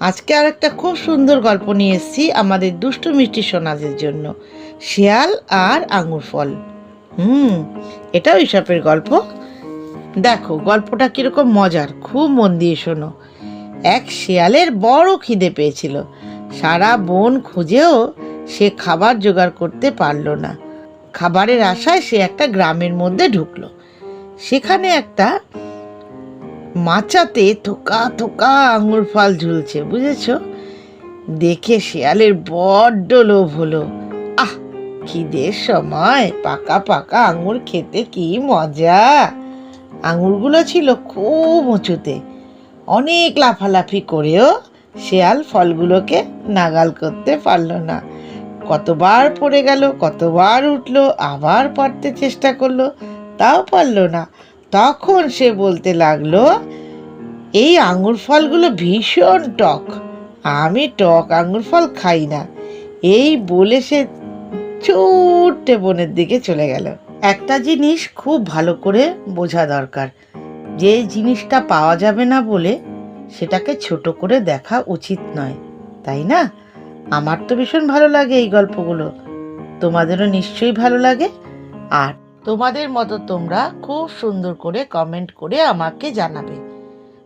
আজকে আর একটা খুব সুন্দর গল্প নিয়ে এসেছি আমাদের দুষ্টু মিষ্টি সোনাদের জন্য। শিয়াল আর আঙুর ফল। হুম, এটাও ইসাপের গল্প। দেখো, গল্পটা কীরকম মজার, খুব মন দিয়ে শোনো। এক শিয়ালের বড় খিদে পেয়েছিল। সারা বন খুঁজেও সে খাবার জোগাড় করতে পারল না। খাবারের আশায় সে একটা গ্রামের মধ্যে ঢুকলো। সেখানে একটা মাচাতে থোকা থোকা আঙুর ফল ঝুলছে, বুঝেছ? দেখে শিয়ালের বড্ড লোভ হলো। আহ, খিদের সময় পাকা পাকা আঙুর খেতে কি মজা! আঙুরগুলো ছিল খুব উঁচুতে। অনেক লাফালাফি করেও শেয়াল ফলগুলোকে নাগাল করতে পারল না। কতবার পড়ে গেল, কতবার উঠল, আবার পারতে চেষ্টা করল, তাও পারল না। তখন সে বলতে লাগল, এই আঙুর ফলগুলো ভীষণ টক। আমি টক আঙুর ফল খাই না। এই বলে সে ছুটে বনের দিকে চলে গেল। একটা জিনিস খুব ভালো করে বোঝা দরকার। যে জিনিসটা পাওয়া যাবে না বলে সেটাকে ছোট করে দেখা উচিত নয়, তাই না? আমার তো ভীষণ ভালো লাগে এই গল্পগুলো। তোমাদেরও নিশ্চয়ই ভালো লাগে। আর তোমাদের মতো তোমরা খুব সুন্দর করে কমেন্ট করে আমাকে জানাবে।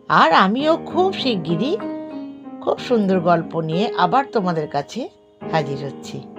আর আমিও খুব শিগগিরই খুব সুন্দর গল্প নিয়ে আবার তোমাদের কাছে হাজির হচ্ছি।